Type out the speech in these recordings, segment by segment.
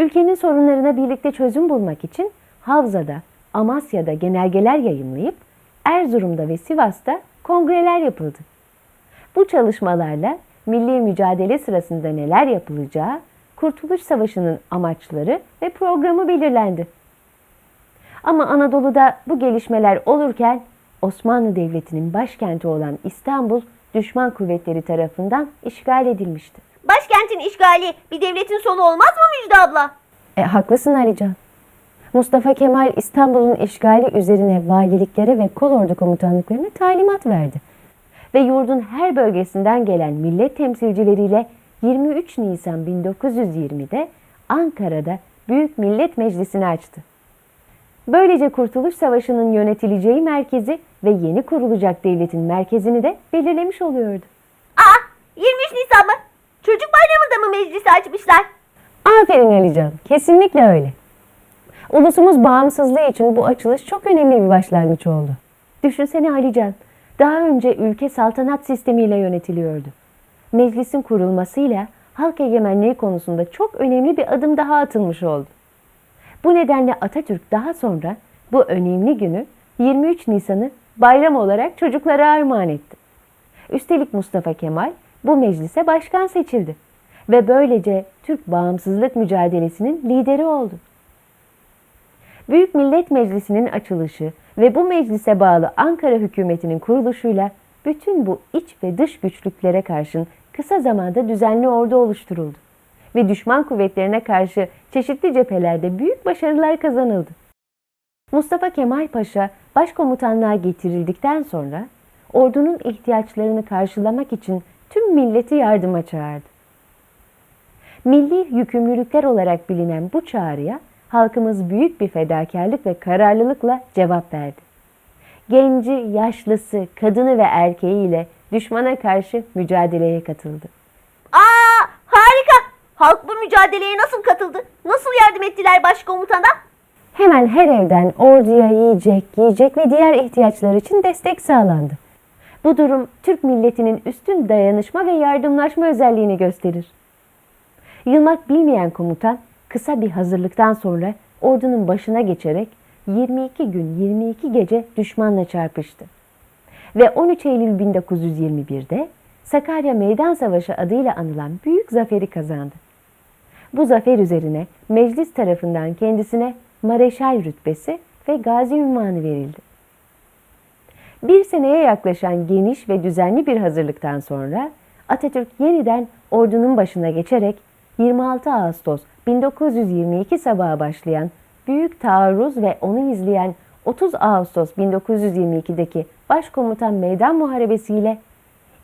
ülkenin sorunlarına birlikte çözüm bulmak için Havza'da, Amasya'da genelgeler yayımlayıp Erzurum'da ve Sivas'ta kongreler yapıldı. Bu çalışmalarla milli mücadele sırasında neler yapılacağı, Kurtuluş Savaşı'nın amaçları ve programı belirlendi. Ama Anadolu'da bu gelişmeler olurken Osmanlı Devleti'nin başkenti olan İstanbul düşman kuvvetleri tarafından işgal edilmişti. Başkentin işgali bir devletin sonu olmaz mı Müjde abla? E, haklısın Alican. Mustafa Kemal İstanbul'un işgali üzerine valiliklere ve kolordu komutanlıklarına talimat verdi. Ve yurdun her bölgesinden gelen millet temsilcileriyle 23 Nisan 1920'de Ankara'da Büyük Millet Meclisi'ni açtı. Böylece Kurtuluş Savaşı'nın yönetileceği merkezi ve yeni kurulacak devletin merkezini de belirlemiş oluyordu. Aa 23 Nisan mı? Çocuk bayramında mı meclisi açmışlar? Aferin Alican, kesinlikle öyle. Ulusumuz bağımsızlığı için bu açılış çok önemli bir başlangıç oldu. Düşünsene Alican, daha önce ülke saltanat sistemiyle yönetiliyordu. Meclisin kurulmasıyla halk egemenliği konusunda çok önemli bir adım daha atılmış oldu. Bu nedenle Atatürk daha sonra bu önemli günü 23 Nisan'ı bayram olarak çocuklara armağan etti. Üstelik Mustafa Kemal bu meclise başkan seçildi ve böylece Türk bağımsızlık mücadelesinin lideri oldu. Büyük Millet Meclisi'nin açılışı ve bu meclise bağlı Ankara hükümetinin kuruluşuyla bütün bu iç ve dış güçlüklere karşın kısa zamanda düzenli ordu oluşturuldu ve düşman kuvvetlerine karşı çeşitli cephelerde büyük başarılar kazanıldı. Mustafa Kemal Paşa başkomutanlığa getirildikten sonra ordunun ihtiyaçlarını karşılamak için tüm milleti yardıma çağırdı. Milli yükümlülükler olarak bilinen bu çağrıya halkımız büyük bir fedakarlık ve kararlılıkla cevap verdi. Genci, yaşlısı, kadını ve erkeğiyle düşmana karşı mücadeleye katıldı. Aa harika. Halk bu mücadeleye nasıl katıldı? Nasıl yardım ettiler başkomutana? Hemen her evden orduya yiyecek, giyecek ve diğer ihtiyaçlar için destek sağlandı. Bu durum Türk milletinin üstün dayanışma ve yardımlaşma özelliğini gösterir. Yılmak bilmeyen komutan kısa bir hazırlıktan sonra ordunun başına geçerek 22 gün 22 gece düşmanla çarpıştı. Ve 13 Eylül 1921'de Sakarya Meydan Savaşı adıyla anılan büyük zaferi kazandı. Bu zafer üzerine meclis tarafından kendisine Mareşal rütbesi ve gazi ünvanı verildi. Bir seneye yaklaşan geniş ve düzenli bir hazırlıktan sonra Atatürk yeniden ordunun başına geçerek 26 Ağustos 1922 sabahı başlayan büyük taarruz ve onu izleyen 30 Ağustos 1922'deki Başkomutan Meydan Muharebesi ile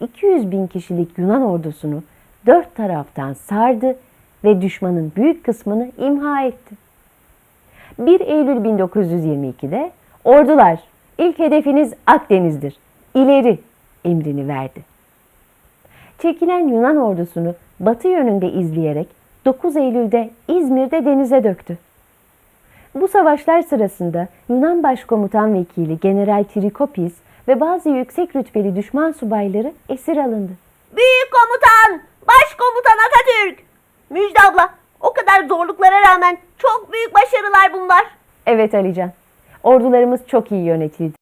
200 bin kişilik Yunan ordusunu dört taraftan sardı ve düşmanın büyük kısmını imha etti. 1 Eylül 1922'de ordular ilk hedefiniz Akdeniz'dir. İleri emrini verdi. Çekilen Yunan ordusunu batı yönünde izleyerek 9 Eylül'de İzmir'de denize döktü. Bu savaşlar sırasında Yunan Başkomutan Vekili General Trikopis ve bazı yüksek rütbeli düşman subayları esir alındı. Büyük komutan, başkomutan Atatürk. Müjde abla, o kadar zorluklara rağmen çok büyük başarılar bunlar. Evet Alican, ordularımız çok iyi yönetildi.